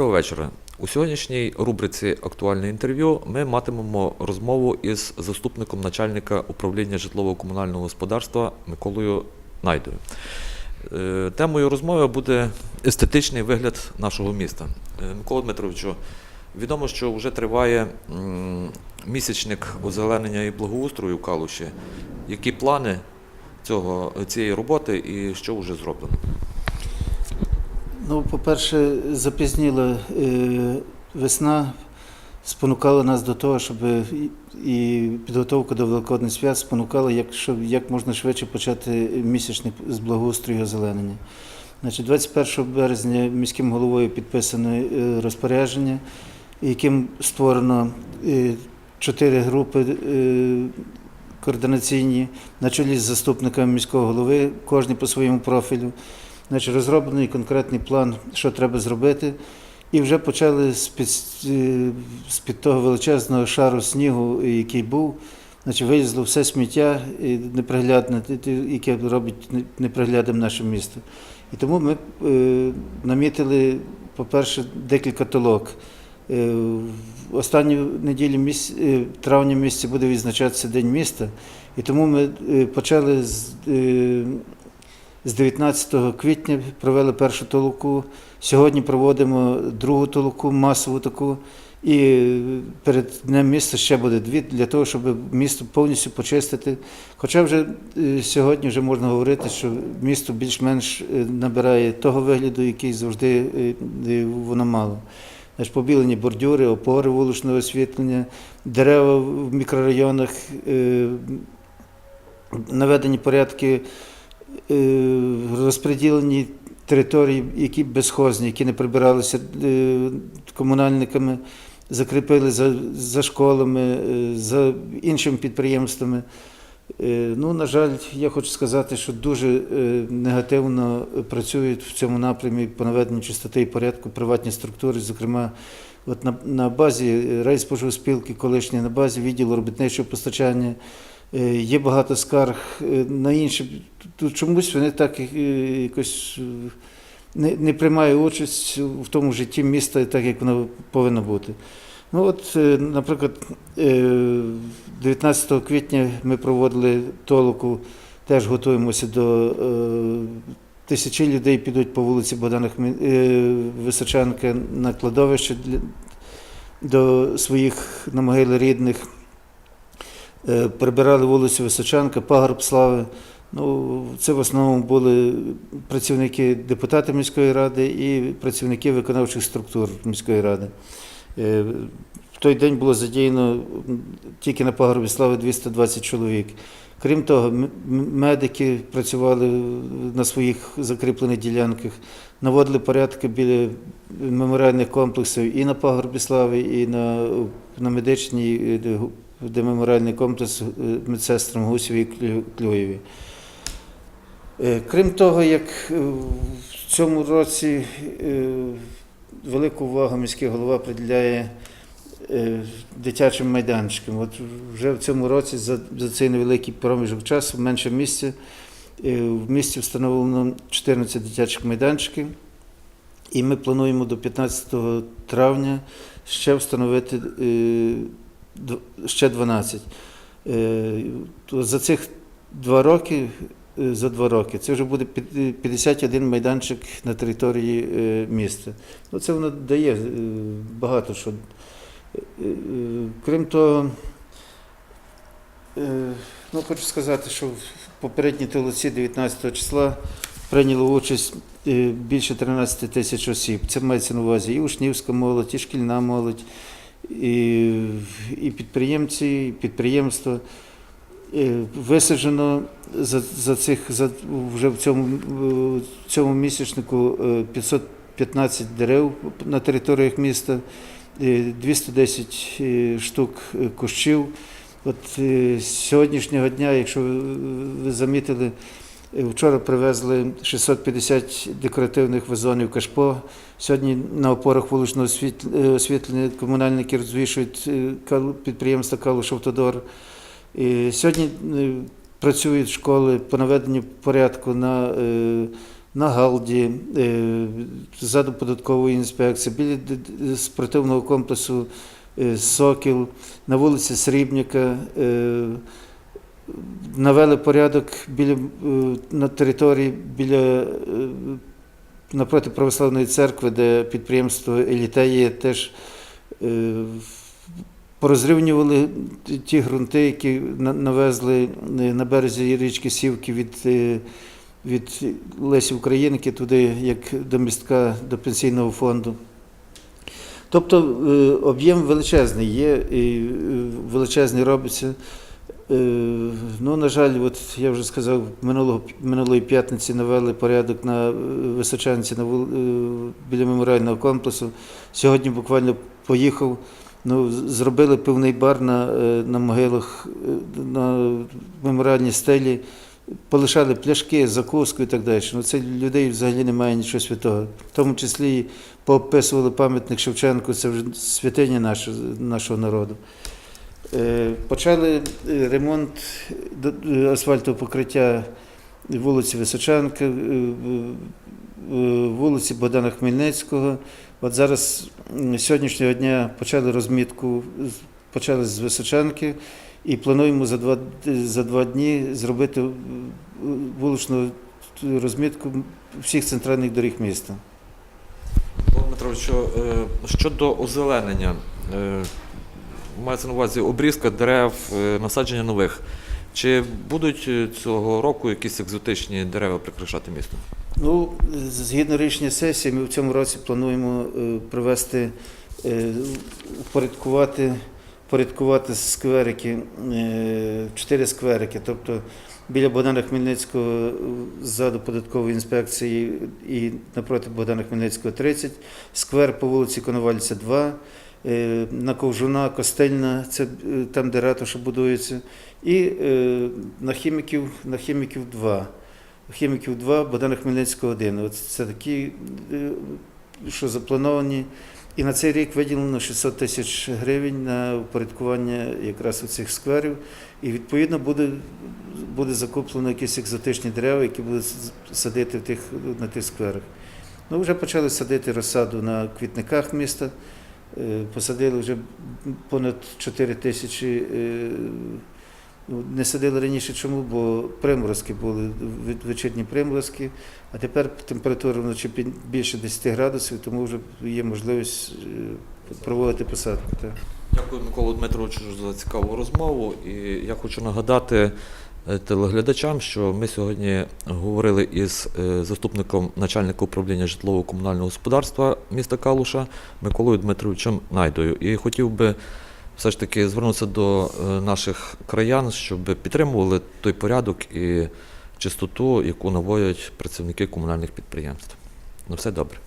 Доброго вечора. У сьогоднішній рубриці Актуальне інтерв'ю ми матимемо розмову із заступником начальника управління житлово-комунального господарства Миколою Найдою. Е, Темою розмови буде естетичний вигляд нашого міста. Е, Микола Дмитровичу, відомо, що вже триває місячник озеленення і благоустрою в Калуші. Які плани цього, цієї роботи і що вже зроблено? Ну, по-перше, запізніла е, весна спонукала нас до того, щоб і- підготовка до Великодних свят спонукала, як, щоб як можна швидше почати місячник з благоустрою озеленення. Значить, 21 березня міським головою підписано е, розпорядження, яким створено е, чотири групи координаційні на чолі з заступниками міського голови, кожен по своєму профілю. Значить, розроблений конкретний план, що треба зробити, і вже почали з-під, е, з-під того величезного шару снігу, який був, значить, вилізло все сміття е, неприглядне, яке робить не- неприглядним наше місто. І тому ми е, намітили, по-перше, декілька толок. Е, в останню неділю міс... е, травня місяця буде відзначатися День міста, і тому ми е, почали з. е, з 19 квітня провели першу толоку. Сьогодні проводимо другу толоку, масову таку. І перед днем міста ще буде дві для того, щоб місто повністю почистити. Хоча вже е, сьогодні вже можна говорити, що місто більш-менш е, набирає того вигляду, який завжди е, воно мало. Побілені бордюри, опори вуличного освітлення, дерева в мікрорайонах, наведені порядки розподілені території, які безхозні, які не прибиралися е, комунальниками, закріпили за, за школами, е, за іншими підприємствами. Е, Ну, на жаль, я хочу сказати, що дуже е, негативно працюють в цьому напрямі по наведенню чистоти і порядку приватні структури, зокрема, от на, на базі райспоживспілки, колишньої, на базі відділу робітничого постачання. Е, Є багато скарг е, на інші. Тут чомусь вони так е, якось не, не приймають участь в тому житті міста, так як воно повинно бути. Ну от, наприклад, е, 19 квітня ми проводили толоку, теж готуємося до тисячі людей підуть по вулиці Богдана Хмі- е, на кладовище до своїх на могили рідних. Е, Прибирали вулицю Височанка, пагорб слави. Ну, це в основному були працівники депутати міської ради і працівники виконавчих структур міської ради. Е, В той день було задіяно тільки на пагорбі слави 220 чоловік. Крім того, медики працювали на своїх закріплених ділянках, наводили порядки біля меморіальних комплексів і на пагорбі слави, і на, на медичній, е, де меморіальний комплекс е, медсестрам Гусєві і Клюєві. Е, Крім того, як е, в цьому році велику увагу міський голова приділяє дитячим майданчикам. От вже в цьому році за, за цей невеликий проміжок часу, менше місця, е, в місті встановлено 14 дитячих майданчиків, і ми плануємо до 15 травня ще встановити ще 12. Е, За цих два роки, е, за два роки, це вже буде 51 майданчик на території е, міста. Ну, це воно дає е, багато що. Е, е, Крім того, е, ну, хочу сказати, що в попередній толоці 19 числа прийняло участь е, більше 13 тисяч осіб. Це мається на увазі і учнівська молодь, і шкільна молодь, і, і підприємці, і підприємства. Е, Висаджено за, за цих за вже в цьому, е, в цьому місячнику е, 515 дерев на територіях міста, е, 210 е, штук е, кущів. От е, сьогоднішнього дня, якщо ви- замітили, е, вчора привезли 650 декоративних вазонів кашпо. Сьогодні на опорах вуличного е, освітлення комунальники розвішують е, підприємство Калуш-Автодор. Сьогодні е, працюють школи по наведенню порядку на е, на Галді, е, ззаду податкової інспекції, біля спортивного комплексу е, Сокіл, на вулиці Срібняка. Навели порядок біля, е, на території біля е, напроти православної церкви, де підприємство Елітеє теж е, порозрівнювали ті- ґрунти, які навезли на березі річки Сівки від, від Лесі Українки туди, як до містка до пенсійного фонду. Тобто об'єм величезний є, і величезний робиться. Е, Ну, на жаль, от я вже сказав, минулого, минулої п'ятниці навели порядок на е, Височанці на е, біля меморіального комплексу. Сьогодні буквально поїхав. Ну, зробили пивний бар на, на могилах, на меморіальній стелі, полишали пляшки, закуску і так далі. Ну, це людей взагалі немає нічого святого. В тому числі і поописували пам'ятник Шевченку, це вже святиня нашого, нашого народу. Е, Почали е, ремонт е, асфальтового покриття вулиці Височанка, вулиці Богдана Хмельницького. От зараз сьогоднішнього дня почали розмітку, почали з Височанки і плануємо за два, за два дні зробити вуличну розмітку всіх центральних доріг міста. Павло Дмитровичу, щодо озеленення, мається на увазі обрізка дерев, е, насадження нових. Чи будуть е, цього року якісь екзотичні дерева прикрашати місто? Ну, згідно рішення сесії, ми в цьому році плануємо е, привести, упорядкувати, упорядкувати скверики, чотири скверики, тобто біля Богдана Хмельницького ззаду податкової інспекції і напроти Богдана Хмельницького 30, сквер по вулиці Коновальця 2, е, на Ковжуна, Костельна, це е, там, де ратуша будується, і е, на хіміків, на хіміків 2. Хіміків 2, Богдана Хмельницького 1. От це такі, е, що заплановані. І на цей рік виділено 600 тисяч гривень на упорядкування якраз у цих скверів. І відповідно буде, буде закуплено якісь екзотичні дерева, які будуть садити в тих, на тих скверах. Ну, вже почали садити розсаду на квітниках міста. Е, Посадили вже понад 4 тисячі. е, Ну, Не садили раніше чому, бо приморозки були, вечірні приморозки, а тепер температура вночі більше 10 градусів, тому вже є можливість е, проводити посадку. Дякую, Миколу Дмитровичу, за цікаву розмову. І я хочу нагадати телеглядачам, що ми сьогодні говорили із е, заступником начальника управління житлово-комунального господарства міста Калуша Миколою Дмитровичем Найдою. І хотів би все ж таки звернутися до е, наших краян, щоб підтримували той порядок і чистоту, яку наводять працівники комунальних підприємств. Ну, все добре.